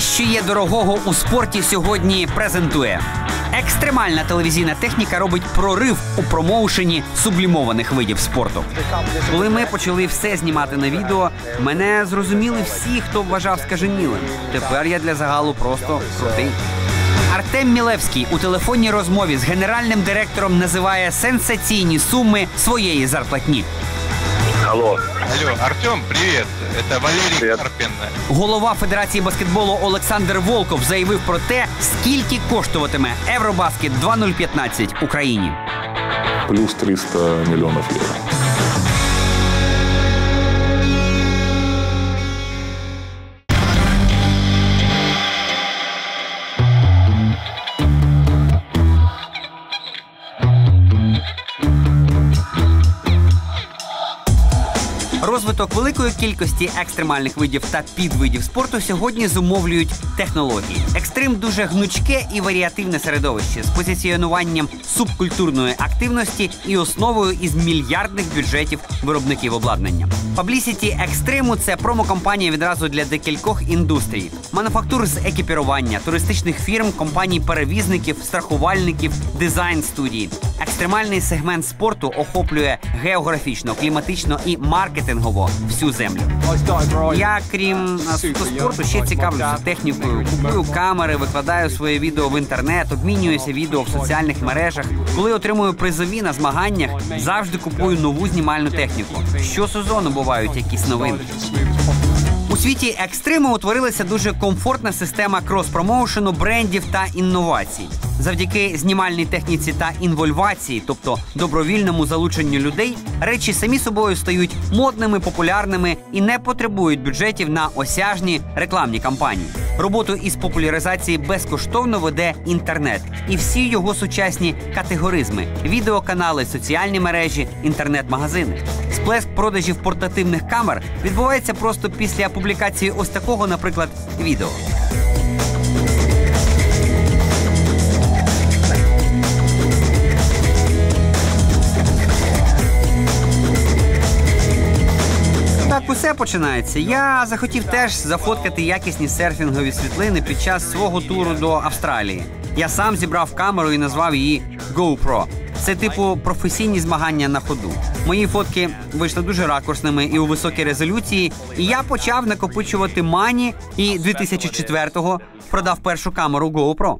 Що є дорогого у спорті, сьогодні презентує. Екстремальна телевізійна техніка робить прорив у промоушені сублімованих видів спорту. Коли ми почали все знімати на відео, мене зрозуміли всі, хто вважав скаженілим. Тепер я для загалу просто крутий. Артем Мілевський у телефонній розмові з генеральним директором називає сенсаційні суми своєї зарплатні. Алло, Алло, Артем, привіт. Це Валерій Привет. Карпин. Голова Федерації баскетболу Олександр Волков заявив про те, скільки коштуватиме Евробаскет 2015 Україні. плюс 300 мільйонів евро. Розвиток великої кількості екстремальних видів та підвидів спорту сьогодні зумовлюють технології. Екстрим дуже гнучке і варіативне середовище з позиціонуванням субкультурної активності і основою із мільярдних бюджетів виробників обладнання. Publicity екстриму це промокомпанія відразу для декількох індустрій: мануфактур з екіпірування, туристичних фірм, компаній-перевізників, страхувальників, дизайн студій. Екстремальний сегмент спорту охоплює географічно, кліматично і маркетингово всю землю. Я, крім спорту, ще цікавлюся технікою. Купую камери, викладаю своє відео в інтернет, обмінююся відео в соціальних мережах. Коли отримую призові на змаганнях, завжди купую нову знімальну техніку. Щосезону бувають якісь новини. У світі екстриму утворилася дуже комфортна система крос-промоушену брендів та інновацій. Завдяки знімальній техніці та інвольвації, тобто добровільному залученню людей, речі самі собою стають модними, популярними і не потребують бюджетів на осяжні рекламні кампанії. Роботу із популяризації безкоштовно веде інтернет і всі його сучасні категоризми: відеоканали, соціальні мережі, інтернет-магазини. Сплеск продажів портативних камер відбувається просто після публікації ось такого, наприклад, відео. Усе починається. Я захотів теж зафоткати якісні серфінгові світлини під час свого туру до Австралії. Я сам зібрав камеру і назвав її GoPro. Це типу професійні змагання на ходу. Мої фотки вийшли дуже ракурсними і у високій резолюції. І я почав накопичувати мані і 2004-го продав першу камеру GoPro.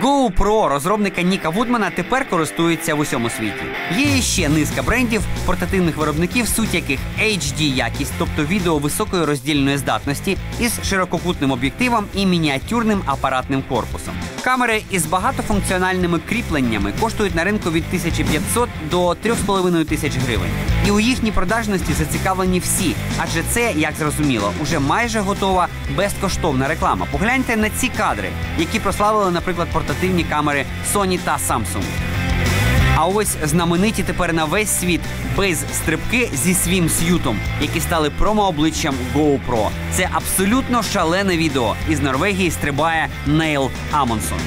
GoPro розробника Ніка Вудмана тепер користується в усьому світі. Є ще низка брендів, портативних виробників, суть яких HD якість, тобто відео високої роздільної здатності із ширококутним об'єктивом і мініатюрним апаратним корпусом. Камери із багатофункціональними кріпленнями коштують на ринку від 1500 до 3,5 тисяч гривень. І у їхній продажності зацікавлені всі, адже це, як зрозуміло, уже майже готова безкоштовна реклама. Погляньте на ці кадри, які прославили, наприклад, портативні камери Sony та Samsung. А ось знамениті тепер на весь світ бейз-стрибки зі свім сютом, які стали промо-обличчям GoPro. Це абсолютно шалене відео. Із Норвегії стрибає Нейл Амонсон.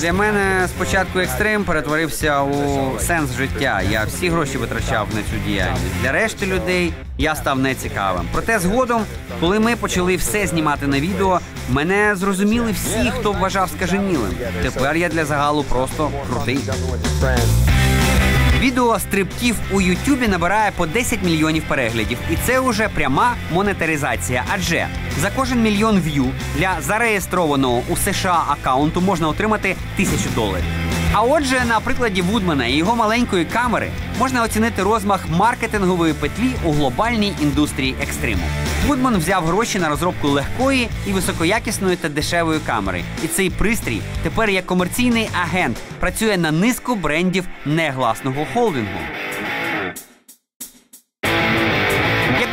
Для мене спочатку екстрим перетворився у сенс життя. Я всі гроші витрачав на цю діяльність. Для решти людей я став нецікавим. Проте згодом, коли ми почали все знімати на відео, мене зрозуміли всі, хто вважав скаженілим. Тепер я для загалу просто крутий. Відео стрибків у Ютубі набирає по 10 мільйонів переглядів, і це уже пряма монетаризація. Адже за кожен мільйон в'ю для зареєстрованого у США аккаунту можна отримати тисячу доларів. А отже, на прикладі Вудмана і його маленької камери можна оцінити розмах маркетингової петлі у глобальній індустрії екстриму. Вудман взяв гроші на розробку легкої і високоякісної та дешевої камери. І цей пристрій тепер як комерційний агент працює на низку брендів негласного холдингу.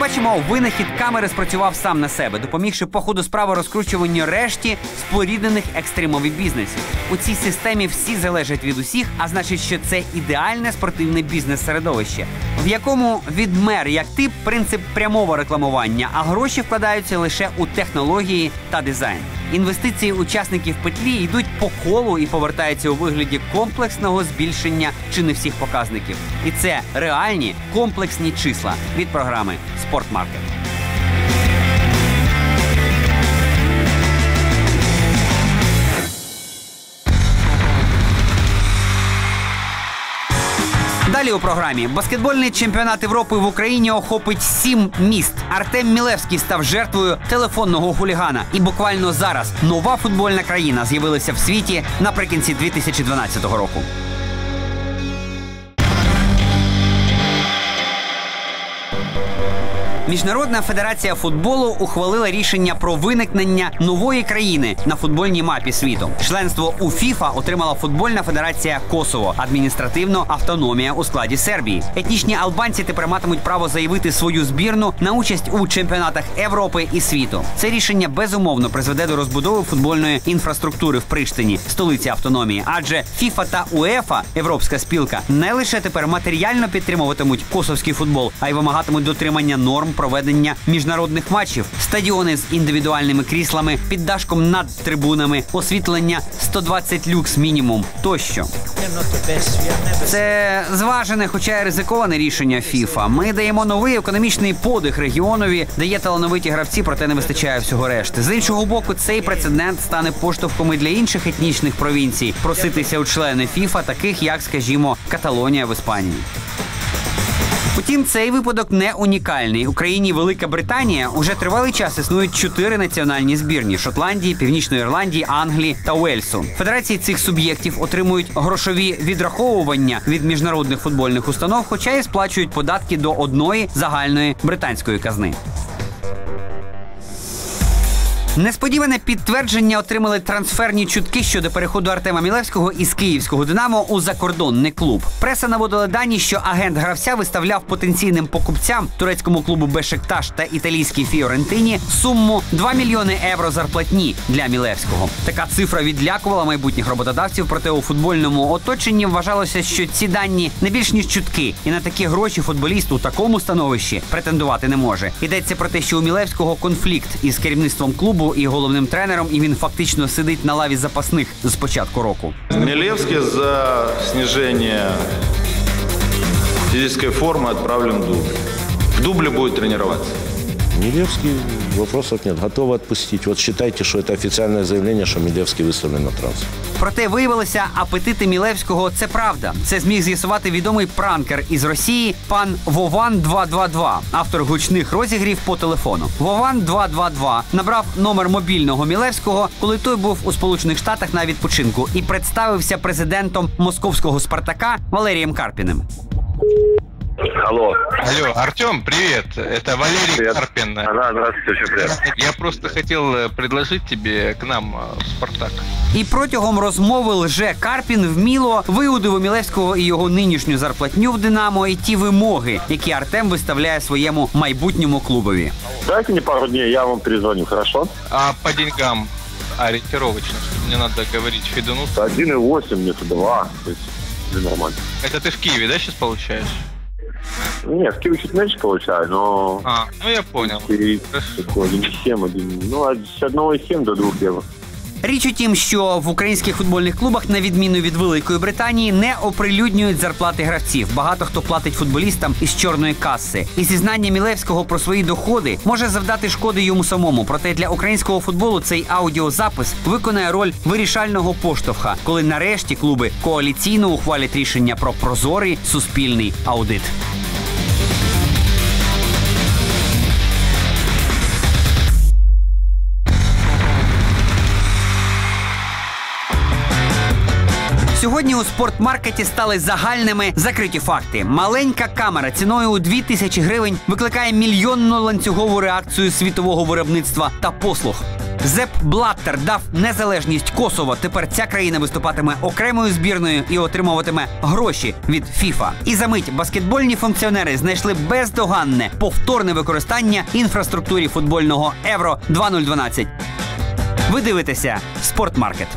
Бачимо, винахід камери спрацював сам на себе, допомігши по ходу справи розкручуванню решті споріднених екстримових бізнесів. У цій системі всі залежать від усіх, а значить, що це ідеальне спортивне бізнес-середовище, в якому відмер як тип принцип прямого рекламування, а гроші вкладаються лише у технології та дизайн. інвестиції учасників петлі йдуть по колу і повертаються у вигляді комплексного збільшення чи не всіх показників. І це реальні комплексні числа від програми Спортмаркет. Далі у програмі баскетбольний чемпіонат Європи в Україні охопить сім міст. Артем Мілевський став жертвою телефонного хулігана. І буквально зараз нова футбольна країна з'явилася в світі наприкінці 2012 року. Міжнародна федерація футболу ухвалила рішення про виникнення нової країни на футбольній мапі світу. Членство у ФІФА отримала футбольна федерація Косово, адміністративно автономія у складі Сербії. Етнічні албанці тепер матимуть право заявити свою збірну на участь у чемпіонатах Європи і світу. Це рішення безумовно призведе до розбудови футбольної інфраструктури в Приштині, столиці автономії. Адже ФІФА та УЕФА, Європейська спілка, не лише тепер матеріально підтримуватимуть косовський футбол, а й вимагатимуть дотримання норм проведення міжнародних матчів, стадіони з індивідуальними кріслами, під дашком над трибунами, освітлення 120 люкс мінімум тощо. Це зважене, хоча й ризиковане рішення ФІФА. Ми даємо новий економічний подих регіонові, де є талановиті гравці, проте не вистачає всього решти. З іншого боку, цей прецедент стане поштовхом і для інших етнічних провінцій проситися у члени ФІФА, таких як, скажімо, Каталонія в Іспанії. Утім, цей випадок не унікальний. Україні Велика Британія уже тривалий час існують чотири національні збірні Шотландії, Північної Ірландії, Англії та Уельсу. Федерації цих суб'єктів отримують грошові відраховування від міжнародних футбольних установ, хоча і сплачують податки до одної загальної британської казни. Несподіване підтвердження отримали трансферні чутки щодо переходу Артема Мілевського із київського Динамо у закордонний клуб. Преса наводила дані, що агент гравця виставляв потенційним покупцям турецькому клубу Бешикташ та італійській Фіорентині суму 2 мільйони євро зарплатні для Мілевського. Така цифра відлякувала майбутніх роботодавців, проте у футбольному оточенні вважалося, що ці дані не більш ніж чутки, і на такі гроші футболіст у такому становищі претендувати не може. Йдеться про те, що у Мілевського конфлікт із керівництвом клубу і головним тренером, і він фактично сидить на лаві запасних з початку року. Милевский за зниження фізичної форми відправлен в дубль. В дублі буде тренироваться. Милевский, вопросов нет. Готовы отпустить. Вот считайте, что это официальное заявление, что Милевский выставлен на трансфер. Проте виявилося, апетити Мілевського це правда. Це зміг з'ясувати відомий пранкер із Росії пан Вован 222 автор гучних розігрів по телефону. Вован 222 набрав номер мобільного Мілевського, коли той був у Сполучених Штатах на відпочинку, і представився президентом московського Спартака Валерієм Карпіним. Алло. Алло, Артем, привет. Это Валерий Привет. Карпин. Ага, здравствуйте, очень приятно. Я просто хотел э, предложить тебе к нам э, в Спартак. І протягом розмови лже Карпін вміло виудив у Мілевського і його нинішню зарплатню в Динамо і ті вимоги, які Артем виставляє своєму майбутньому клубові. Дайте мне пару дней, я вам перезвоню, хорошо? А по деньгам ориентировочно, что мне надо говорить Федуну. 1,8, мне-то 2, то есть не нормально. Это ты в Киеве, да, сейчас получаешь? Нет, чуть меньше получаю, но... А, ну я понял. И такой 1,7, 1, ну, от- с 1,7 до 2 евро. Річ у тім, що в українських футбольних клубах, на відміну від Великої Британії, не оприлюднюють зарплати гравців. Багато хто платить футболістам із чорної каси. І зізнання Мілевського про свої доходи може завдати шкоди йому самому. Проте для українського футболу цей аудіозапис виконає роль вирішального поштовха, коли нарешті клуби коаліційно ухвалять рішення про прозорий суспільний аудит. Сьогодні у спортмаркеті стали загальними закриті факти. Маленька камера ціною у 2000 гривень викликає мільйонну ланцюгову реакцію світового виробництва та послуг. Зеп Блаттер дав незалежність Косово. Тепер ця країна виступатиме окремою збірною і отримуватиме гроші від ФІФА. І за мить баскетбольні функціонери знайшли бездоганне повторне використання інфраструктурі футбольного Євро 2012. Ви дивитеся Спортмаркет.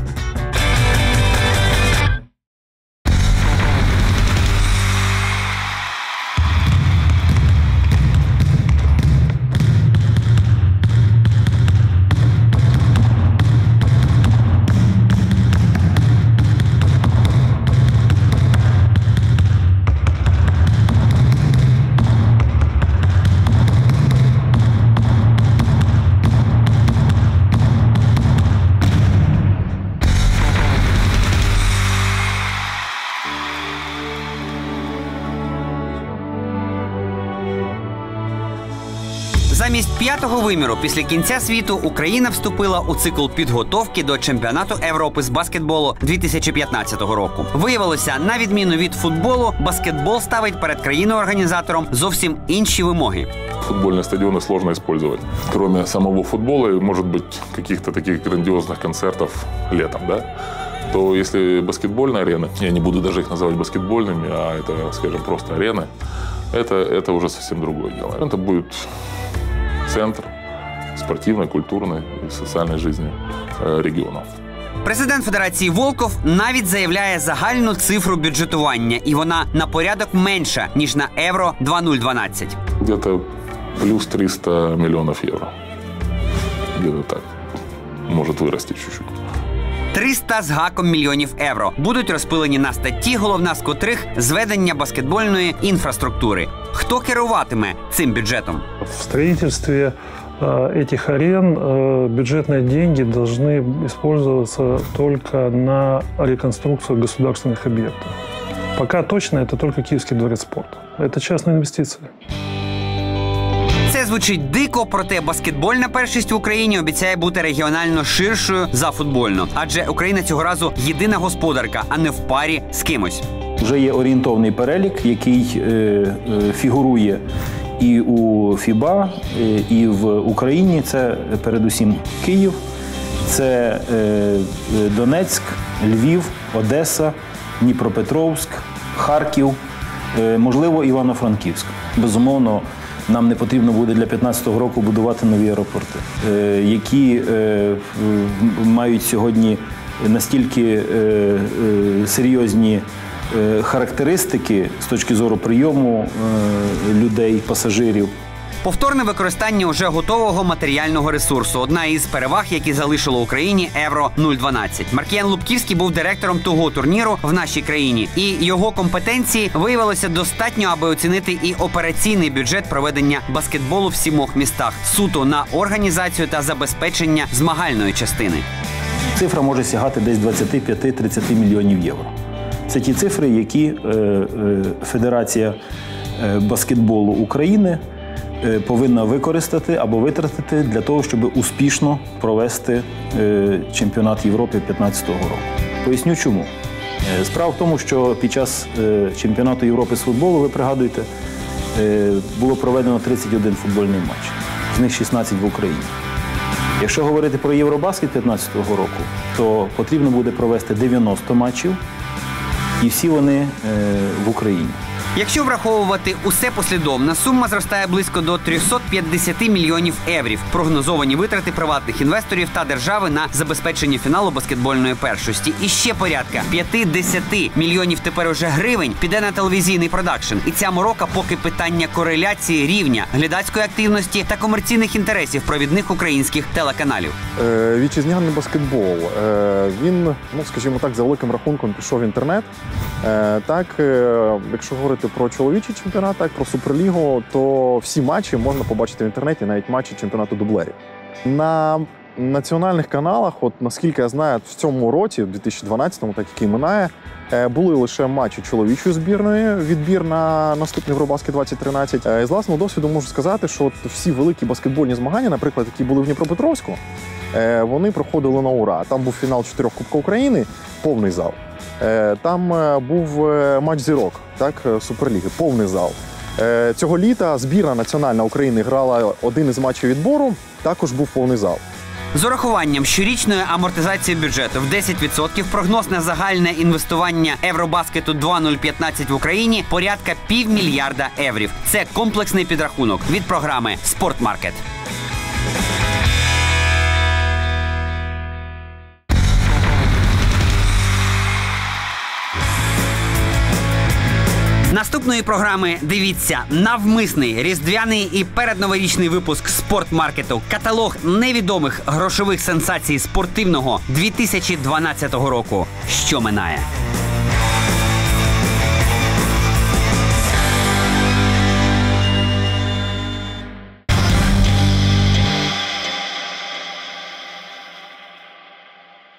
Замість п'ятого виміру після кінця світу Україна вступила у цикл підготовки до чемпіонату Європи з баскетболу 2015 року. Виявилося, на відміну від футболу, баскетбол ставить перед країною-організатором зовсім інші вимоги. Футбольные стадионы сложно использовать. Кроме самого футбола и, может быть, каких-то таких грандиозных концертов летом, да? То если баскетбольная арена, я не буду даже их называть баскетбольными, а это, скажем, просто арены, это, это уже совсем другое дело. Это будет центр спортивной, культурной и социальной жизни э, регионов. Президент Федерації Волков навіть заявляє загальну цифру бюджетування, і вона на порядок менша ніж на Євро 2012. Где-то плюс 300 мільйонів євро. Где-то так. може вирости чуть-чуть. 300 з гаком мільйонів євро будуть розпилені на статті, головна з котрих зведення баскетбольної інфраструктури. Хто керуватиме цим бюджетом? В строительстве э, этих арен э, бюджетные деньги должны использоваться только на реконструкцию государственных объектов. Пока точно это только Киевский дворец спорта. Это частная инвестиция. Звучить дико, проте баскетбольна першість в Україні обіцяє бути регіонально ширшою за футбольну, адже Україна цього разу єдина господарка, а не в парі з кимось. Вже є орієнтовний перелік, який е, е, фігурує і у ФІБА, е, і в Україні. Це передусім Київ, це е, Донецьк, Львів, Одеса, Дніпропетровськ, Харків, е, можливо, Івано-Франківськ. Безумовно, нам не потрібно буде для 2015 року будувати нові аеропорти, е, які е, мають сьогодні настільки е, серйозні характеристики з точки зору прийому людей, пасажирів. Повторне використання уже готового матеріального ресурсу одна із переваг, які залишило Україні Євро 012. Маркіян Лубківський був директором того турніру в нашій країні, і його компетенції виявилося достатньо, аби оцінити і операційний бюджет проведення баскетболу в сімох містах суто на організацію та забезпечення змагальної частини. Цифра може сягати десь 25-30 мільйонів євро. Це ті цифри, які е, е, Федерація е, баскетболу України повинна використати або витратити для того, щоб успішно провести е, чемпіонат Європи 2015 року. Поясню чому. Е, Справа в тому, що під час е, чемпіонату Європи з футболу, ви пригадуєте, е, було проведено 31 футбольний матч, з них 16 в Україні. Якщо говорити про Євробаскет 2015 року, то потрібно буде провести 90 матчів, і всі вони е, в Україні. Якщо враховувати усе послідовно, сума зростає близько до 350 мільйонів еврів. Прогнозовані витрати приватних інвесторів та держави на забезпечення фіналу баскетбольної першості. І ще порядка 50 мільйонів тепер уже гривень піде на телевізійний продакшн. І ця морока поки питання кореляції рівня глядацької активності та комерційних інтересів провідних українських телеканалів. Е, Вітчизняний баскетбол. е, Він, ну скажімо так, за великим рахунком пішов в інтернет. Е, Так, е, якщо говорити про чоловічий чемпіонат, так про суперлігу, то всі матчі можна побачити в інтернеті, навіть матчі чемпіонату дублерів. На національних каналах, от наскільки я знаю, в цьому році, в 2012-му, так який минає, е, були лише матчі чоловічої збірної, відбір на наступний Євробаскет 2013. Е, З власного досвіду можу сказати, що от всі великі баскетбольні змагання, наприклад, які були в Дніпропетровську, е, вони проходили на ура. Там був фінал чотирьох Кубка України, повний зал. Там був матч зірок, так, Суперліги, повний зал. Цього літа збірна національна України грала один із матчів відбору, також був повний зал. З урахуванням щорічної амортизації бюджету в 10% прогноз на загальне інвестування Евробаскету 2015 в Україні порядка півмільярда еврів. Це комплексний підрахунок від програми Спортмаркет. Наступної програми дивіться навмисний різдвяний і передноворічний випуск спортмаркету. Каталог невідомих грошових сенсацій спортивного 2012 року, що минає.